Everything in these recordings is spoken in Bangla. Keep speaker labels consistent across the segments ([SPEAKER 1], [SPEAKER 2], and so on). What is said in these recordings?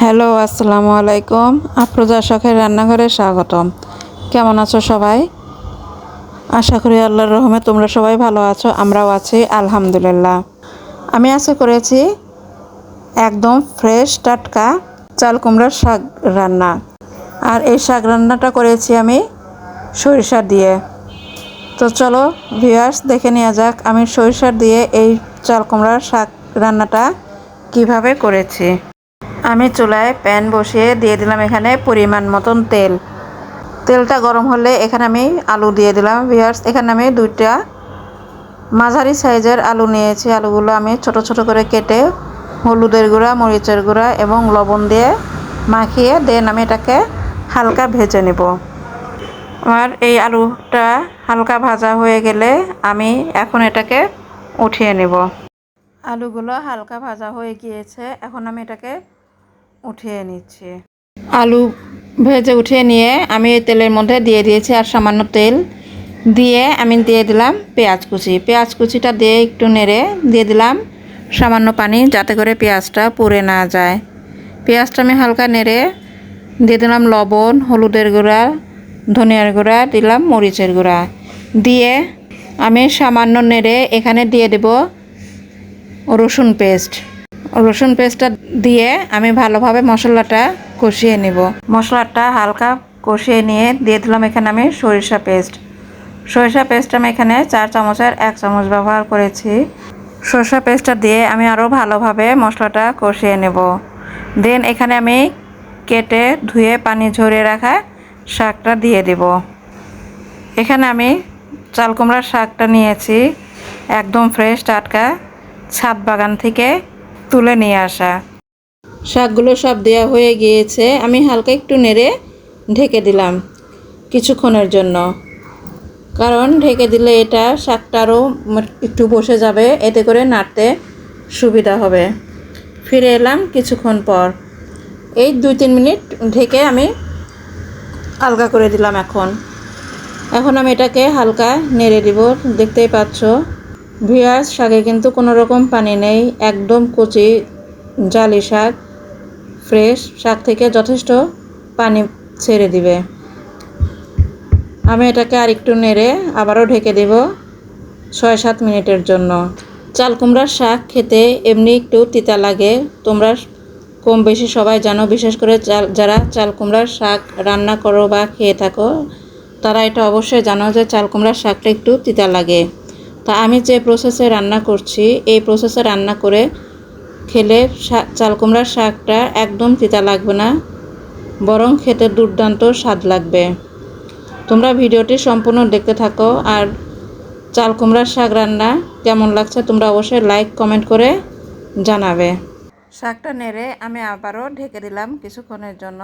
[SPEAKER 1] হ্যালো, আসসালামু আলাইকুম। আফরোজা শখের রান্নাঘরে স্বাগতম। কেমন আছো সবাই? আশা করি আল্লাহর রহমে তোমরা সবাই ভালো আছো, আমরাও আছি, আলহামদুলিল্লাহ। আমি আজকে করেছি একদম ফ্রেশ, টাটকা চাল কুমড়ার শাক রান্না। আর এই শাক রান্নাটা করেছি আমি সরিষা দিয়ে। তো চলো ভিউয়ার্স দেখে নেওয়া যাক আমি সরিষা দিয়ে এই চাল কুমড়ার শাক রান্নাটা কীভাবে করেছি। আমি চুলায় প্যান বসিয়ে দিয়ে দিলাম এখানে পরিমাণ মতন তেল। তেলটা গরম হলে এখানে আমি আলু দিয়ে দিলাম। ভিয়ার্স এখানে আমি দুইটা মাঝারি সাইজের আলু নিয়েছি। আলুগুলো আমি ছোট ছোট করে কেটে হলুদের গুঁড়া, মরিচের গুঁড়া এবং লবণ দিয়ে মাখিয়ে দেন আমি এটাকে হালকা ভেজে নেব। আমার এই আলুটা হালকা ভাজা হয়ে গেলে আমি এখন এটাকে উঠিয়ে নেব। আলুগুলো হালকা ভাজা হয়ে গিয়েছে। এখন আমি এটাকে উঠিয়ে নিচ্ছি। আলু ভেজে উঠিয়ে নিয়ে আমি এই তেলের মধ্যে দিয়ে দিয়েছি আর সামান্য তেল। দিয়ে আমি দিয়ে দিলাম পেঁয়াজ কুচি। পেঁয়াজ কুচিটা দিয়ে একটু নেড়ে দিয়ে দিলাম সামান্য পানি যাতে করে পেঁয়াজটা পুড়ে না যায়। পেঁয়াজটা আমি হালকা নেড়ে দিয়ে দিলাম লবণ, হলুদের গুঁড়া, ধনিয়ার গুঁড়া, দিলাম মরিচের গুঁড়া। দিয়ে আমি সামান্য নেড়ে এখানে দিয়ে দেব রসুন পেস্ট। রসুন পেস্টটা দিয়ে আমি ভালোভাবে মশলাটা কষিয়ে নিব। মশলাটা হালকা কষিয়ে নিয়ে দিয়ে দিলাম এখানে আমি সরিষা পেস্ট সরিষা পেস্ট আমি এখানে চার চামচের এক চামচ ব্যবহার করেছি। সরিষা পেস্টটা দিয়ে আমি আরও ভালোভাবে মশলাটা কষিয়ে নেব। দেন এখানে আমি কেটে ধুয়ে পানি ঝরিয়ে রাখা শাকটা দিয়ে দেব। এখানে আমি চাল কুমড়ার শাকটা নিয়েছি। একদম ফ্রেশ টাটকা ছাদ বাগান থেকে তুলে নিয়ে আসা। শাকগুলো সব দেওয়া হয়ে গিয়েছে। আমি হালকা একটু নেড়ে ঢেকে দিলাম কিছুক্ষণের জন্য। কারণ ঢেকে দিলে এটা শাকটা আরও একটু বসে যাবে, এতে করে নাড়তে সুবিধা হবে। ফিরে এলাম কিছুক্ষণ পর। এই দুই তিন মিনিট ঢেকে আমি আলগা করে দিলাম এখন। এখন আমি এটাকে হালকা নেড়ে দিব। দেখতেই পাচ্ছ? ভিয়াস শাকে কিন্তু কোনো রকম পানি নেই, একদম কচি জালি শাক, ফ্রেশ শাক থেকে যথেষ্ট পানি ছেড়ে দিবে। আমি এটাকে আর একটু নেড়ে আবারও ঢেকে দেব ছয় সাত মিনিটের জন্য। চাল কুমড়ার শাক খেতে এমনি একটু তিতা লাগে। তোমরা কম বেশি সবাই জানো, বিশেষ করে চাল, যারা চাল কুমড়ার শাক রান্না করো বা খেয়ে থাকো, তারা এটা অবশ্যই জানো যে চাল কুমড়ার শাকটা একটু তিতা লাগে। তা আমি যে প্রসেসে রান্না করছি এই প্রসেসে রান্না করে খেলে চাল কুমড়ার শাকটা একদম তিতা লাগবে না বরং খেতে দুর্দান্ত স্বাদ লাগবে। তোমরা ভিডিওটি সম্পূর্ণ দেখতে থাকো আর চাল কুমড়ার শাক রান্না কেমন লাগছে তোমরা অবশ্যই লাইক কমেন্ট করে জানাবে। শাকটা নেড়ে আমি আবারও ঢেকে দিলাম কিছুক্ষণের জন্য।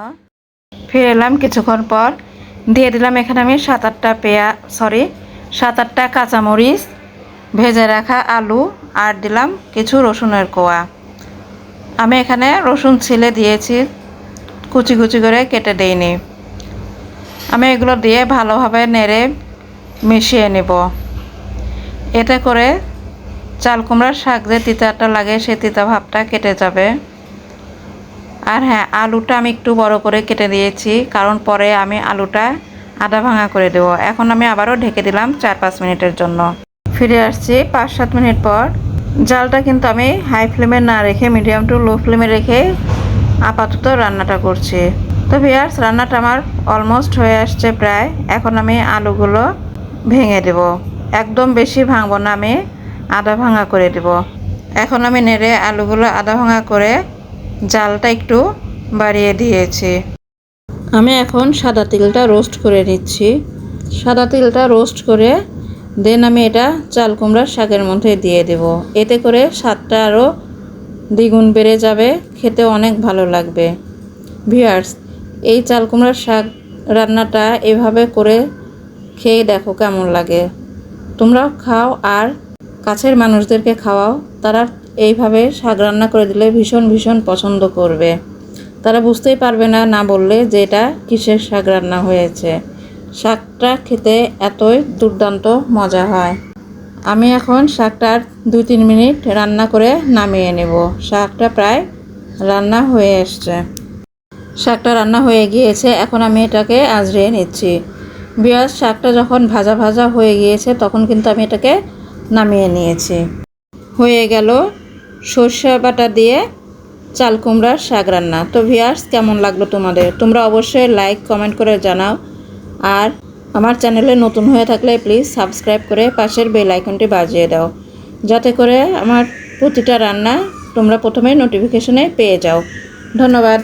[SPEAKER 1] ফিরে এলাম কিছুক্ষণ পর। দিয়ে দিলাম এখানে আমি সাত আটটা পেঁয়া সরি সাত আটটা কাঁচামরিচ ভেজে রাখা আলু আর দিলাম কিছু রসুনের কোয়া। আমি এখানে রসুন ছিলে দিয়েছি, কুচি কুচি করে কেটে দিইনি। আমি এগুলো দিয়ে ভালোভাবে নেড়ে মিশিয়ে নেব। এতে করে চাল কুমড়ার শাক যে তিতাটা লাগে সে তিতা ভাবটা কেটে যাবে। আর হ্যাঁ আলুটা আমি একটু বড় করে কেটে দিয়েছি, কারণ পরে আমি আলুটা আদা ভাঙা করে দেবো। এখন আমি আবারও ঢেকে দিলাম চার পাঁচ মিনিটের জন্য। ফিরে আসছি পাঁচ, সাত মিনিট পর। জালটা কিন্তু আমি হাই ফ্লেমে না রেখে মিডিয়াম টু লো ফ্লেমে রেখে আপাতত রান্নাটা করছি। তো ভিয়ার্স রান্নাটা আমার অলমোস্ট হয়ে আসছে প্রায়। এখন আমি আলুগুলো ভেঙে দেব। একদম বেশি ভাঙবো না আমি আদা ভাঙা করে দেব। এখন আমি নেড়ে আলুগুলো আদা ভাঙা করে জালটা একটু বাড়িয়ে দিয়েছি। আমি এখন সাদা তিলটা রোস্ট করে নিচ্ছি। সাদা তিলটা রোস্ট করে দেন আমি এটা চাল কুমড়ার শাকের মধ্যে দিয়ে দেব। এতে করে স্বাদটা আরও দ্বিগুণ বেড়ে যাবে, খেতে অনেক ভালো লাগবে। ভিয়ার্স এই চাল কুমড়ার শাক রান্নাটা এভাবে করে খেয়ে দেখো কেমন লাগে। তোমরাও খাও আর কাছের মানুষদেরকে খাওয়াও। তারা এইভাবে শাক রান্না করে দিলে ভীষণ ভীষণ পছন্দ করবে। তারা বুঝতেই পারবে না না বললে যে এটা কিসের শাক রান্না হয়েছে। শাকটা খেতে এতই দুর্দান্ত মজা হয়। আমি এখন শাকটার দুই তিন মিনিট রান্না করে নামিয়ে নেব। শাকটা প্রায় রান্না হয়ে এসছে। শাকটা রান্না হয়ে গিয়েছে, এখন আমি এটাকে আজরিয়ে নিচ্ছি। বিয়াস, শাকটা যখন ভাজা ভাজা হয়ে গিয়েছে, তখন কিন্তু আমি এটাকে নামিয়ে নিয়েছি। হয়ে গেল সর্ষে বাটা দিয়ে চাল কুমড়ার শাক রান্না। তো ভিয়ার্স, কেমন লাগল তোমাদের? তোমরা অবশ্যই লাইক, কমেন্ট করে জানাও। আর আমার চ্যানেলে নতুন হয়ে থাকলে প্লিজ সাবস্ক্রাইব করে পাশের বেল আইকনটি বাজিয়ে দাও। যাতে করে আমার প্রতিটা রান্না তোমরা প্রথমে নোটিফিকেশনে পেয়ে যাও। ধন্যবাদ।